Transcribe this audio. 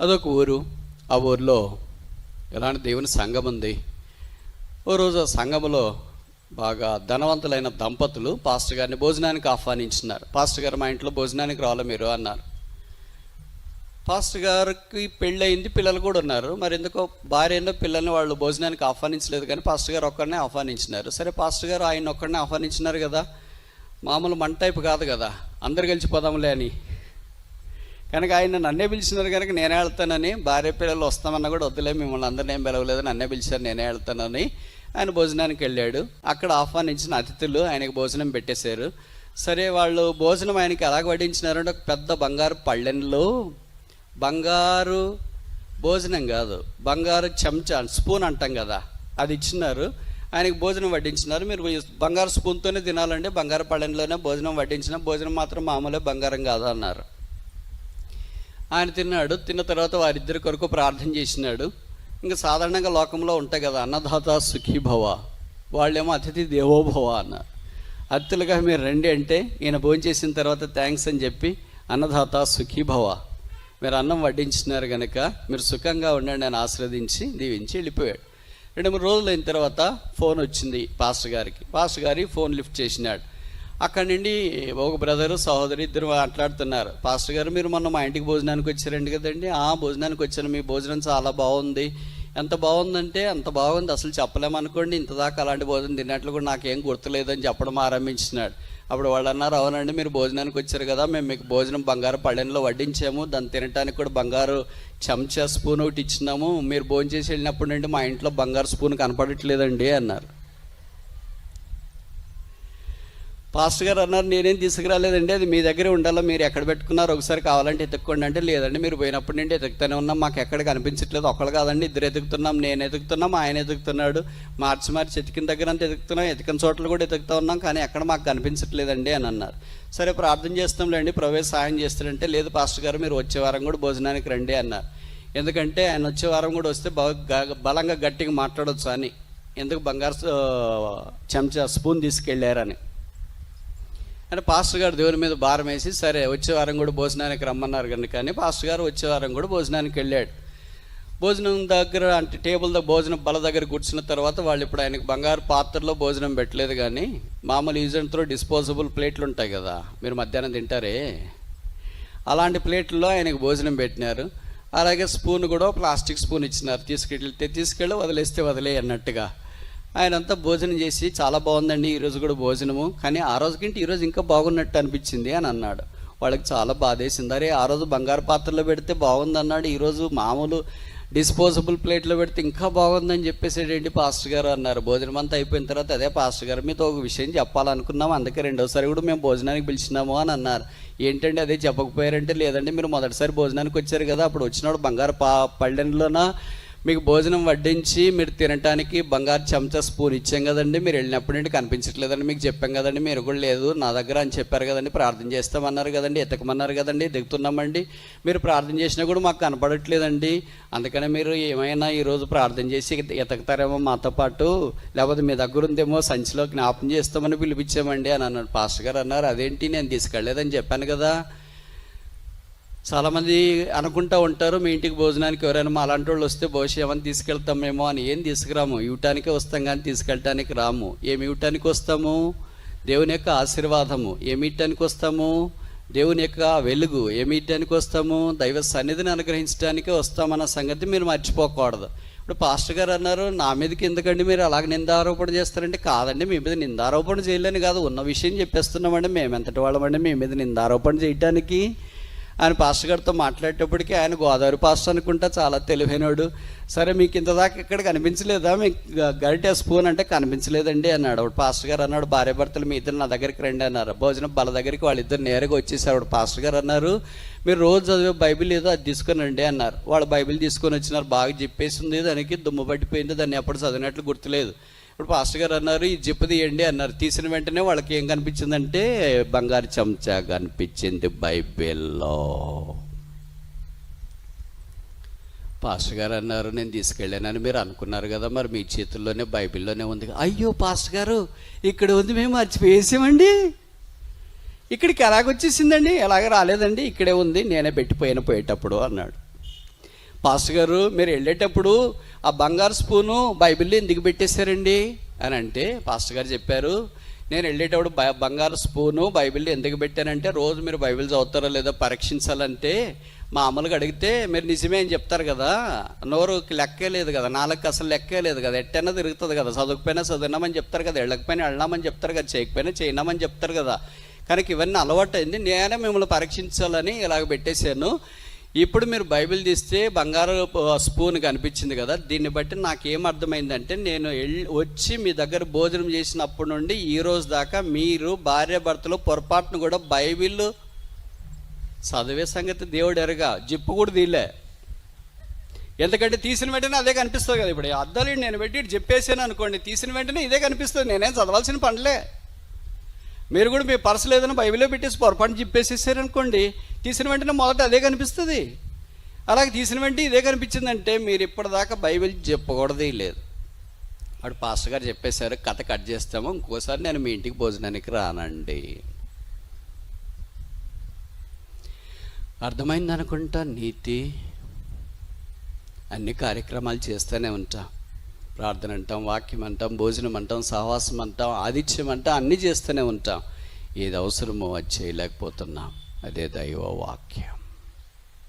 అదొక ఊరు. ఆ ఊరిలో ఎలాంటి దేవుని సంఘం ఉంది? ఓ రోజు ఆ సంఘములో బాగా ధనవంతులైన దంపతులు పాస్టర్ గారిని భోజనానికి ఆహ్వానించినారు. పాస్టర్ గారు మా ఇంట్లో భోజనానికి రావాలి మీరు అన్నారు. పాస్టర్ గారికి పెళ్ళయింది పిల్లలు కూడా ఉన్నారు. మరి ఎందుకో భార్య ఏందో పిల్లల్ని వాళ్ళు భోజనానికి ఆహ్వానించలేదు కానీ పాస్టర్ గారు ఒక్కడనే ఆహ్వానించినారు. సరే పాస్టర్ గారు ఆయన ఒక్కడనే ఆహ్వానించినారు కదా? మామూలు మన టైప్ కాదు కదా? అందరు కలిసి పోదాంలే అని. కనుక ఆయన నన్నే పిలిచినారు కనుక నేనే వెళ్తానని భార్య పిల్లలు వస్తామన్నా కూడా వద్దులే మిమ్మల్ని అందరినీ ఏం పిలవలేదు నన్నే పిలిచారు నేనే వెళ్తానని ఆయన భోజనానికి వెళ్ళాడు. అక్కడ ఆహ్వానించిన అతిథులు ఆయనకు భోజనం పెట్టేశారు. సరే వాళ్ళు భోజనం ఆయనకి ఎలాగ వడ్డించినారంటే ఒక పెద్ద బంగారు పళ్ళెంలో బంగారు భోజనం కాదు బంగారు చెంచా స్పూన్ అంటాం కదా అది ఇచ్చినారు. ఆయనకి భోజనం వడ్డించినారు. మీరు బంగారు స్పూన్తోనే తినాలంటే బంగారు పళ్ళెంలోనే భోజనం వడ్డించిన భోజనం మాత్రం మామూలే బంగారం కాదు అన్నారు ఆయన తిన్నాడు తిన్న తర్వాత వారిద్దరి కొరకు ప్రార్థన చేసినాడు. ఇంకా సాధారణంగా లోకంలో ఉంటాయి కదా అన్నదాత సుఖీభవ వాళ్ళేమో అతిథి దేవోభవ అన్నారు. అతిథులుగా మీరు రండి అంటే ఈయన భోజనం చేసిన తర్వాత థ్యాంక్స్ అని చెప్పి అన్నదాత సుఖీభవ మీరు అన్నం వడ్డించినారు కనుక మీరు సుఖంగా ఉండండి అని ఆశీర్వదించి దీవించి వెళ్ళిపోయాడు. రెండు మూడు రోజులు అయిన తర్వాత ఫోన్ వచ్చింది పాస్టర్ గారికి. పాస్టర్ గారి ఫోన్ లిఫ్ట్ చేసినాడు. అక్కడి నుండి ఒక బ్రదరు సహోదరి ఇద్దరు మాట్లాడుతున్నారు. పాస్టర్ గారు మీరు మొన్న మా ఇంటికి భోజనానికి వచ్చారండి కదండి. ఆ భోజనానికి వచ్చాను. మీ భోజనం చాలా బాగుంది. ఎంత బాగుందంటే అంత బాగుంది. అసలు చెప్పలేమనుకోండి ఇంతదాకా అలాంటి భోజనం తిన్నట్లు కూడా నాకేం గుర్తులేదని చెప్పడం ఆరంభించినాడు. అప్పుడు వాళ్ళు అన్నారు అవునండి మీరు భోజనానికి వచ్చారు కదా. మేము మీకు భోజనం బంగారు పళ్ళెంలో వడ్డించాము. దాన్ని తినడానికి కూడా బంగారు చెంచా స్పూన్ ఒకటి ఇచ్చినాము. మీరు భోజనం చేసి వెళ్ళినప్పుడు నుండి మా ఇంట్లో బంగారు స్పూన్ కనపడట్లేదండి అన్నారు. పాస్టర్ గారు అన్నారు నేనేం తీసుకురాలేదండి అది మీ దగ్గరే ఉండాలో మీరు ఎక్కడ పెట్టుకున్నారు ఒకసారి కావాలంటే ఎత్తుక్కోండి అంటే లేదండి మీరు పోయినప్పటి నుండి ఎతుకుతూనే ఉన్నాం మాకు ఎక్కడ కనిపించట్లేదు ఒకళ్ళు కాదండి ఇద్దరు ఎతుకుతున్నాం నేను ఎతుకుతున్నాం ఆయన ఎతుకుతున్నాడు మార్చి మార్చి ఎతికిన దగ్గర అంతా ఎతుకుతున్నాం ఎతికిన చోట్ల కూడా ఎతుకుతా ఉన్నాం కానీ ఎక్కడ మాకు కనిపించట్లేదండి అని అన్నారు. సరే ప్రార్థన చేస్తాంలేండి ప్రవేశ సాయం చేస్తారంటే లేదు పాస్టర్ గారు మీరు వచ్చే వారం కూడా భోజనానికి రండి అన్నారు. ఎందుకంటే ఆయన వచ్చే వారం కూడా వస్తే బలంగా గట్టిగా మాట్లాడొచ్చు అని ఎందుకు బంగారు చెంచా స్పూన్ తీసుకెళ్ళారని అంటే పాస్టర్ గారు దేవుని మీద భారం వేసి సరే వచ్చే వారం కూడా భోజనానికి రమ్మన్నారు కనుక. కానీ పాస్టర్ గారు వచ్చే వారం కూడా భోజనానికి వెళ్ళాడు. భోజనం దగ్గర అంటే టేబుల్ దగ్గర భోజనం బల దగ్గర కూర్చున్న తర్వాత వాళ్ళు ఇప్పుడు ఆయనకు బంగారు పాత్రలో భోజనం పెట్టలేదు కానీ మామూలు యూజెంట్తో డిస్పోజబుల్ ప్లేట్లు ఉంటాయి కదా మీరు మధ్యాహ్నం తింటారే? అలాంటి ప్లేట్లలో ఆయనకు భోజనం పెట్టినారు. అలాగే స్పూన్ కూడా ప్లాస్టిక్ స్పూన్ ఇచ్చినారు. తీసుకెళ్తే తీసుకెళ్ళి వదిలేస్తే వదిలే అన్నట్టుగా. ఆయన అంతా భోజనం చేసి చాలా బాగుందండి ఈరోజు కూడా భోజనము. కానీ ఆ రోజుకింటే ఈరోజు ఇంకా బాగున్నట్టు అనిపించింది అని అన్నాడు. వాళ్ళకి చాలా బాధేసింది. అరే ఆ రోజు బంగారు పాత్రలో పెడితే బాగుంది అన్నాడు ఈరోజు మామూలు డిస్పోజబుల్ ప్లేట్లో పెడితే ఇంకా బాగుందని చెప్పేసేటండి పాస్టర్ గారు అన్నారు. భోజనం అంతా అయిపోయిన తర్వాత అదే పాస్టర్ గారు మీతో ఒక విషయం చెప్పాలనుకున్నాం. అందుకే రెండోసారి కూడా మేము భోజనానికి పిలిచినాము అని అన్నారు. ఏంటంటే అదే చెప్పకపోయారంటే లేదండి మీరు మొదటిసారి భోజనానికి వచ్చారు కదా అప్పుడు వచ్చినప్పుడు బంగారు పా పళ్ళెంలోన? మీకు భోజనం వడ్డించి మీరు తినటానికి బంగారు చెంచా స్పూన్ ఇచ్చాం కదండి. మీరు వెళ్ళినప్పుడు నుండి కనిపించట్లేదండి. మీకు చెప్పాం కదండి మీరు కూడా లేదు నా దగ్గర అని చెప్పారు కదండి. ప్రార్థన చేస్తామన్నారు కదండి ఎతకమన్నారు కదండి దిగుతున్నామండి. మీరు ప్రార్థన చేసినా కూడా మాకు కనపడట్లేదండి. అందుకనే మీరు ఏమైనా ఈరోజు ప్రార్థన చేసి ఎతకుతారేమో మాతో పాటు. లేకపోతే మీ దగ్గర ఉందేమో సంచిలో జ్ఞాపం చేస్తామని పిలిపించామండి అని అన్నాడు. పాస్టర్ గారు అన్నారు అదేంటి నేను తీసుకెళ్ళలేదని చెప్పాను కదా. చాలామంది అనుకుంటా ఉంటారు మీ ఇంటికి భోజనానికి ఎవరైనా మా అలాంటి వాళ్ళు వస్తే బహుశా ఏమైనా తీసుకెళ్తామేమో అని. ఏం తీసుకురాము? ఇవ్వటానికే వస్తాం కానీ తీసుకెళ్ళటానికి రాము. ఏమి ఇవ్వటానికి వస్తాము? దేవుని యొక్క ఆశీర్వాదము. ఏమి ఇవ్వటానికి వస్తాము? దేవుని యొక్క వెలుగు. ఏమి ఇవ్వటానికి వస్తాము? దైవ సన్నిధిని అనుగ్రహించడానికే వస్తామన్న సంగతి మీరు మర్చిపోకూడదు. ఇప్పుడు పాస్టర్ గారు అన్నారు నా మీదకి ఎందుకండి మీరు అలాగ నిందారోపణ చేస్తారంటే కాదండి మీ మీద నిందారోపణ చేయలేని కాదు. ఉన్న విషయం చెప్పేస్తున్నామండి మేము ఎంతటి వాళ్ళమండి మీ మీద నిందారోపణ చేయటానికి ఆయన పాస్టర్ గారితో మాట్లాడేటప్పటికి ఆయన గోదావరి పాస్టర్ అనుకుంటా చాలా తెలివైనడు సరే మీకు ఇంతదాకా ఇక్కడ కనిపించలేదా? మీకు గరిటె స్పూన్ అంటే కనిపించలేదండి అన్నాడు అప్పుడు పాస్టర్ గారు అన్నాడు. భార్య భర్తలు మీ ఇద్దరు నా దగ్గరికి రండి అన్నారు. భోజనం బల దగ్గరికి వాళ్ళిద్దరు నేరుగా వచ్చేసారు అప్పుడు పాస్టర్ గారు అన్నారు. మీరు రోజు చదివే బైబిల్ ఏదో అది తీసుకొని రండి అన్నారు. వాళ్ళు బైబిల్ తీసుకొని వచ్చినారు బాగా చెప్పేసింది దానికి దుమ్ము పట్టిపోయింది దాన్ని ఎప్పుడు చదివినట్లు గుర్తులేదు. ఇప్పుడు పాస్టర్ గారు అన్నారు ఈ జిప్పు తీయండి అన్నారు. తీసిన వెంటనే వాళ్ళకి ఏం కనిపించిందంటే బంగారు చెంచా కనిపించింది బైబిల్లో. పాస్టర్ గారు అన్నారు నేను తీసుకెళ్ళానని మీరు అనుకున్నారు కదా మరి మీ చేతుల్లోనే బైబిల్లోనే ఉంది. అయ్యో పాస్టర్ గారు ఇక్కడ ఉంది మేము మర్చిపోయేసామండి. ఇక్కడికి ఎలాగొచ్చేసిందండి? ఎలాగ రాలేదండి? ఇక్కడే ఉంది నేనే పెట్టిపోయాను పోయేటప్పుడు అన్నాడు. పాస్టర్ గారు మీరు వెళ్ళేటప్పుడు ఆ బంగారు స్పూను బైబిల్లో ఎందుకు పెట్టేశారండి? అని అంటే పాస్టర్ గారు చెప్పారు నేను వెళ్ళేటప్పుడు బ- బంగారు స్పూను బైబిల్లో ఎందుకు పెట్టానంటే రోజు మీరు బైబిల్ చదువుతారో లేదో పరీక్షించాలంటే మామూలుగా అడిగితే మీరు నిజమే అని చెప్తారు కదా. నోరుకి లెక్కే లేదు కదా నాలుగు అసలు లెక్కే లేదు కదా. ఎట్టైనా తిరుగుతుంది కదా. చదువుకుపోయినా చదివినామని చెప్తారు కదా. వెళ్ళకపోయినా వెళ్ళామని చెప్తారు కదా. చేయకపోయినా చేయనామని చెప్తారు కదా. కనుక ఇవన్నీ అలవాటు అయింది నేనే మిమ్మల్ని పరీక్షించాలని ఇలాగ పెట్టేశాను. ఇప్పుడు మీరు బైబిల్ తీస్తే బంగారు స్పూన్ కనిపించింది కదా దీన్ని బట్టి నాకేం అర్థమైందంటే నేను వచ్చి మీ దగ్గర భోజనం చేసినప్పటి నుండి ఈ రోజు దాకా మీరు భార్య భర్తలు పొరపాటును కూడా బైబిల్ చదివే సంగతి దేవుడు ఎరగా జిప్పు కూడా తీలే. ఎందుకంటే తీసిన వెంటనే అదే కనిపిస్తుంది కదా ఇప్పుడు అద్దాలు నేను పెట్టి చెప్పేసాను అనుకోండి తీసిన వెంటనే ఇదే కనిపిస్తుంది నేనేం చదవాల్సిన పనులే మీరు కూడా మీ పర్సులు ఏదైనా బైబిల్లో పెట్టేసి పొరపాటు చెప్పేసేసారనుకోండి తీసిన వెంటనే మొదట అదే కనిపిస్తుంది. అలాగే తీసిన వెంటనే ఇదే కనిపించిందంటే మీరు ఇప్పటిదాకా బైబిల్ చెప్పకూడదే లేదు. వాడు పాస్టర్ గారు చెప్పేశారు కథ కట్ చేస్తాము ఇంకోసారి నేను మీ ఇంటికి భోజనానికి రానండి. అర్థమైంది అనుకుంటా నీతి. అన్ని కార్యక్రమాలు చేస్తూనే ఉంటాం. ప్రార్థన అంటాం వాక్యం అంటాం భోజనం అంటాం సహవాసం అంటాం ఆదిత్యం అంటాం అన్నీ చేస్తూనే ఉంటాం. ఏది అవసరమో అది చేయలేకపోతున్నాం. అదే దైవ వాక్యం